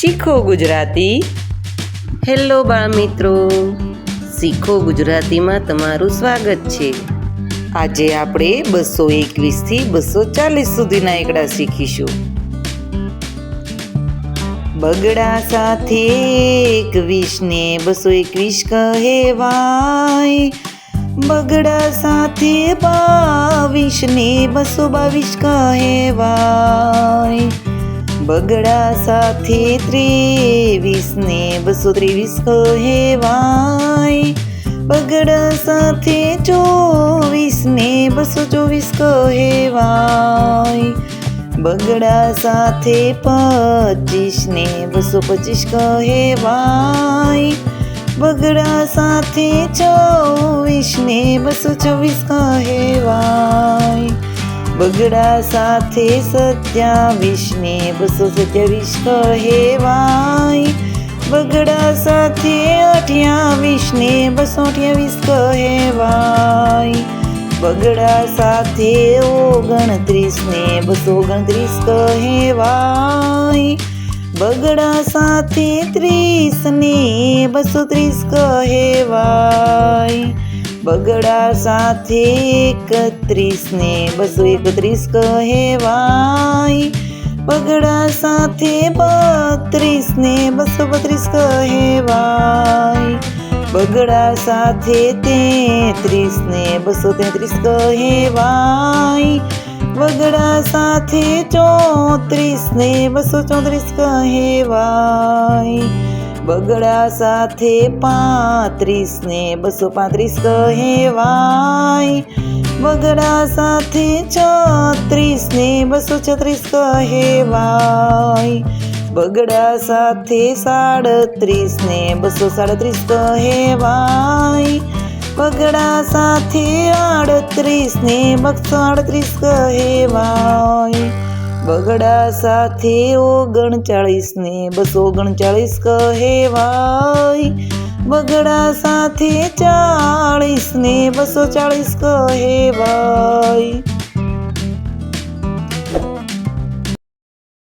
શીખો ગુજરાતી. હેલો બાળ મિત્રો શીખો ગુજરાતીમાં તમારું સ્વાગત છે. આજે આપણે બસો એકવીસથી બસો ચાલીસ સુધીના એકડા શીખીશું. બગડા સાથે એકવીસને બસો એકવીસ કહેવાય. બગડા સાથે બાવીસ ને બસો બાવીસ કહેવાય. બગડા સાથે ત્રેવીસ ને બસો ત્રેવીસ કહેવાય. બગડા સાથે ચોવીસ ને બસો ચોવીસ કહેવાય. બગડા સાથે પચીસ ને બસો પચીસ કહેવાય. બગડા સાથે ચોવીસ ને બસો ચોવીસ કહેવાય. બગડા સાથે સત્યાવીસને બસો સત્યાવીસ કહેવાય. બગડા સાથે અઠ્યાવીસ ને બસો અઠ્યાવીસ કહેવાય. બગડા સાથે ઓગણત્રીસને, બસો ઓગણત્રીસ કહેવાય. બગડા સાથે ત્રીસને, બસો ત્રીસ કહેવાય. બગડા સાથે એકત્રીસ ને બસો એકત્રીસ કહેવાય. બગડા સાથે બત્રીસ ને બસો બત્રીસ કહેવાય. બગડા સાથે તેત્રીસ ને બસો તેત્રીસ કહેવાય. બગડા સાથે ચોત્રીસ ને બસો ચોત્રીસ કહેવાય. બગડા સાથે પાંત્રીસ ને બસો પાંત્રીસ કહેવાય. બગડા સાથે છત્રીસ ને બસો છત્રીસ કહેવાય. બગડા સાથે સાડત્રીસ ને બસો સાડત્રીસ કહેવાય. બગડા સાથે આડત્રીસ ને બસો આડત્રીસ કહેવાય. બગડા સાથે ઓગણચાળીસ ને બસો ઓગણચાળીસ કહેવાય. બગડા સાથે ચાળીસ ને બસો ચાળીસ કહેવાય.